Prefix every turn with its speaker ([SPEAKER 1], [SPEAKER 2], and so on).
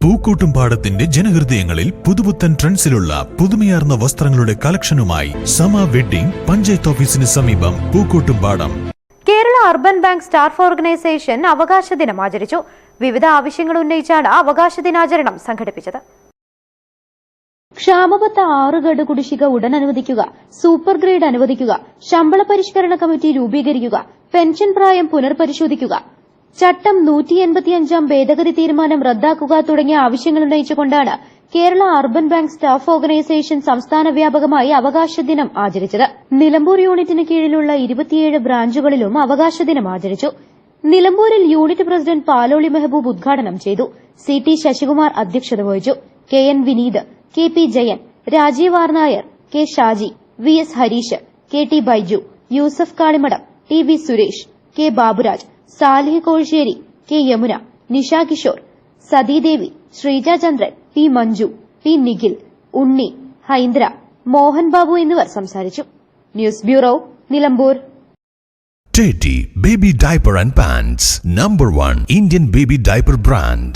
[SPEAKER 1] പൂക്കോട്ടുംപാടത്തിന്റെ ജനഹൃദയങ്ങളിൽ പുതുപുത്തൻ ട്രെൻഡ്സിലുള്ള പുതുമയാർന്ന വസ്ത്രങ്ങളുടെ കളക്ഷനുമായി സമ വെഡ്ഡിംഗ് പഞ്ചായത്ത് ഓഫീസിന് സമീപം പൂക്കൂട്ടും പാടം.
[SPEAKER 2] Kerala urban bank staff organisation അവകാശ ദിനം ആചരിച്ചു. വിവിധ ആവശ്യങ്ങൾ ഉന്നയിച്ചാണ് അവകാശ ദിനാചരണം സംഘടിപ്പിച്ചത്.
[SPEAKER 3] ക്ഷാമബത്ത ആറ് ഗഡ് കുടിശ്ശിക ഉടൻ അനുവദിക്കുക സൂപ്പർ ഗ്രേഡ് അനുവദിക്കുക ശമ്പള പരിഷ്കരണ കമ്മിറ്റി രൂപീകരിക്കുക പെൻഷൻ പ്രായം പുനർപരിശോധിക്കുക ചട്ടം നൂറ്റി എൺപത്തിയഞ്ചാം ഭേദഗതി തീരുമാനം റദ്ദാക്കുക തുടങ്ങിയ ആവശ്യങ്ങൾ ഉന്നയിച്ചുകൊണ്ടാണ് Kerala urban bank staff organisation സംസ്ഥാന വ്യാപകമായി അവകാശ ദിനം ആചരിച്ചത്. നിലമ്പൂർ യൂണിറ്റിന് കീഴിലുള്ള ഇരുപത്തിയേഴ് ബ്രാഞ്ചുകളിലും അവകാശ ദിനം ആചരിച്ചു. നിലമ്പൂരിൽ യൂണിറ്റ് പ്രസിഡന്റ് പാലോളി മെഹബൂബ് ഉദ്ഘാടനം ചെയ്തു. സി ടി ശശികുമാർ അധ്യക്ഷത വഹിച്ചു. K N Vineeth K P Jayan Rajeev R Nair K Shaji V S Harish K T Baiju Yusuf Kalimadam T V Suresh K Baburaj Salih Kozhisseri K Yamuna Nisha Kishore Sathidevi Sreeja Chandran P Manju P Nikhil Unni Haindra Mohan Babu എന്നിവർ സംസാരിച്ചു news bureau Nilambur
[SPEAKER 4] Teddy Baby Diaper and Pants, number 1 Indian baby diaper brand.